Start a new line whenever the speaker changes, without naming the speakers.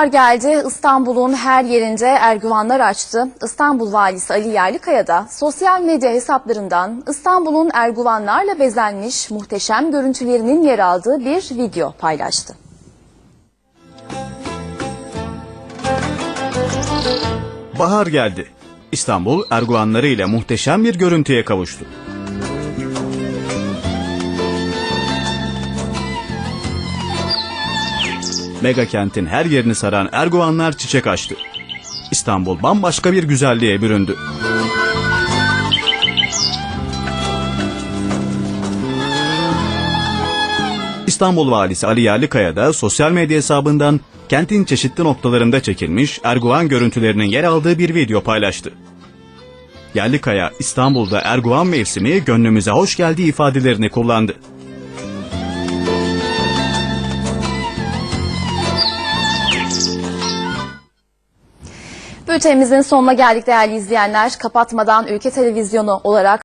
Bahar geldi. İstanbul'un her yerinde ergüvanlar açtı. İstanbul Valisi Ali Yerlikaya da sosyal medya hesaplarından İstanbul'un ergüvanlarla bezenmiş muhteşem görüntülerinin yer aldığı bir video paylaştı.
Bahar geldi. İstanbul erguvanları ile muhteşem bir görüntüye kavuştu. Mega kentin her yerini saran erguvanlar çiçek açtı. İstanbul bambaşka bir güzelliğe büründü. İstanbul Valisi Ali Yerlikaya da sosyal medya hesabından kentin çeşitli noktalarında çekilmiş Erguvan görüntülerinin yer aldığı bir video paylaştı. Yerlikaya İstanbul'da Erguvan mevsimi gönlümüze hoş geldiği ifadelerini kullandı.
Bültenimizin sonuna geldik değerli izleyenler. Kapatmadan Ülke Televizyonu olarak